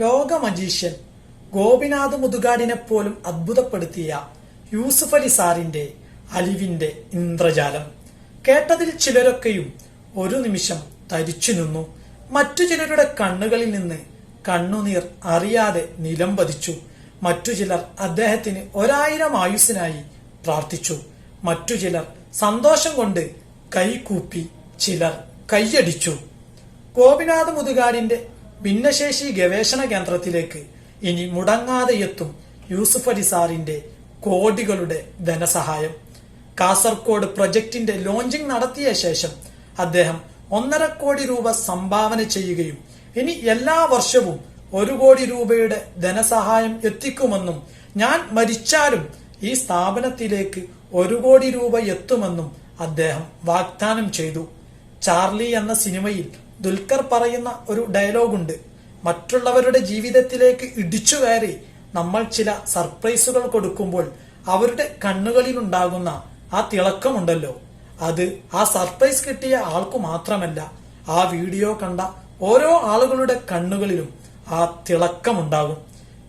ലോക മജീഷ്യൻ ഗോപിനാഥ് മുതുകാടിനെ പോലും അത്ഭുതപ്പെടുത്തിയ യൂസുഫ് അലി സാറിന്റെ അലിവിന്റെ ഇന്ദ്രജാലം. കേട്ടതിൽ ചിലരൊക്കെയും ഒരു നിമിഷം തരിച്ചു നിന്നു. മറ്റു ചിലരുടെ കണ്ണുകളിൽ നിന്ന് കണ്ണുനീർ അറിയാതെ നിലംപതിച്ചു മറ്റു ചിലർ അദ്ദേഹത്തിന് ഒരായിരം ആയുസ്സിനായി പ്രാർത്ഥിച്ചു. മറ്റു ചിലർ സന്തോഷം കൊണ്ട് കൈകൂപ്പി ചിലർ കൈയടിച്ചു. ഗോപിനാഥ് മുതുകാടിന്റെ ഭിന്നശേഷി ഗവേഷണ കേന്ദ്രത്തിലേക്ക് ഇനി മുടങ്ങാതെ എത്തും യൂസുഫ് അലി സാറിന്റെ കോടികളുടെ ധനസഹായം. കാസർകോട് പ്രൊജക്ടിന്റെ ലോഞ്ചിങ് നടത്തിയ ശേഷം അദ്ദേഹം ഒന്നര കോടി രൂപ സംഭാവന ചെയ്യുകയും ഇനി എല്ലാ വർഷവും ഒരു കോടി രൂപയുടെ ധനസഹായം എത്തിക്കുമെന്നും ഞാൻ മരിച്ചാലും ഈ സ്ഥാപനത്തിലേക്ക് ഒരു കോടി രൂപ എത്തുമെന്നും അദ്ദേഹം വാഗ്ദാനം ചെയ്തു. ചാർലി എന്ന സിനിമയിൽ ദുൽഖർ പറയുന്ന ഒരു ഡയലോഗുണ്ട്. മറ്റുള്ളവരുടെ ജീവിതത്തിലേക്ക് ഇടിച്ചു കയറി നമ്മൾ ചില സർപ്രൈസുകൾ കൊടുക്കുമ്പോൾ അവരുടെ കണ്ണുകളിലുണ്ടാകുന്ന ആ തിളക്കമുണ്ടല്ലോ. അത് ആ സർപ്രൈസ് കിട്ടിയ ആൾക്ക് മാത്രമല്ല ആ വീഡിയോ കണ്ട ഓരോ ആളുകളുടെ കണ്ണുകളിലും ആ തിളക്കമുണ്ടാകും.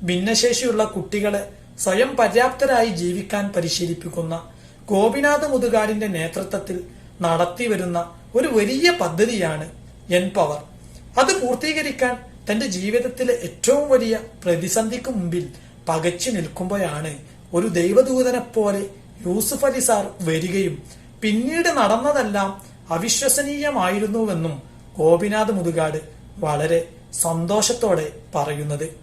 ഭിന്നശേഷിയുള്ള കുട്ടികളെ സ്വയം പര്യാപ്തരായി ജീവിക്കാൻ പരിശീലിപ്പിക്കുന്ന ഗോപിനാഥ് മുതുകാടിന്റെ നേതൃത്വത്തിൽ നടത്തിവരുന്ന ഒരു വലിയ പദ്ധതിയാണ് എൻ പവർ അത് പൂർത്തീകരിക്കാൻ തന്റെ ജീവിതത്തിലെ ഏറ്റവും വലിയ പ്രതിസന്ധിക്ക് മുമ്പിൽ പകച്ചു നിൽക്കുമ്പോഴാണ് ഒരു ദൈവദൂതനെ പോലെ യൂസുഫ് അലി സാർ വരികയും പിന്നീട് നടന്നതെല്ലാം അവിശ്വസനീയമായിരുന്നുവെന്നും ഗോപിനാഥ് മുതുകാട് വളരെ സന്തോഷത്തോടെ പറയുന്നത്.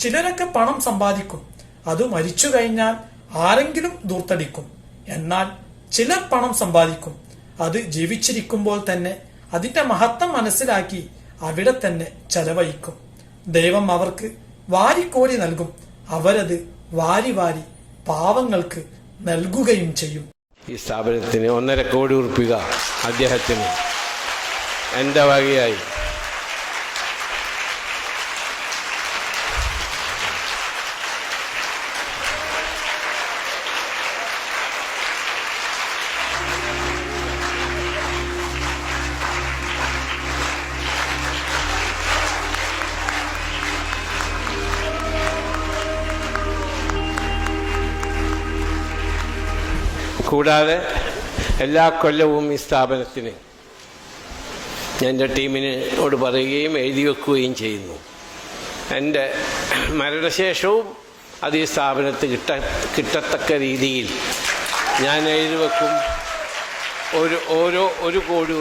ചിലരൊക്കെ പണം സമ്പാദിക്കും. അത് മരിച്ചു കഴിഞ്ഞാൽ ആരെങ്കിലും ദൂർത്തടിക്കും. എന്നാൽ ചിലർ പണം സമ്പാദിക്കും. അത് ജീവിച്ചിരിക്കുമ്പോൾ തന്നെ അതിന്റെ മഹത്വം മനസ്സിലാക്കി അവിടെ തന്നെ ചെലവഴിക്കും. ദൈവം അവർക്ക് വാരിക്കോരി നൽകും. അവരത് വാരി വാരി പാവങ്ങൾക്ക് നൽകുകയും ചെയ്യും. ഈ സ്ഥാപനത്തിന് ഒന്നര കോടി ഉറുപ്പിക അദ്ദേഹത്തിന്. എന്റെ വകയായി. കൂടാതെ എല്ലാ കൊല്ലവും ഈ സ്ഥാപനത്തിന് എന്റെ ടീമിനോട് പറയുകയും എഴുതി വെക്കുകയും ചെയ്യുന്നു. എന്റെ മരണശേഷവും അത് ഈ സ്ഥാപനത്തിൽ കിട്ട കിട്ടത്തക്ക രീതിയിൽ ഞാൻ എഴുതി വെക്കും. ഒരു ഓരോ ഒരു കോടി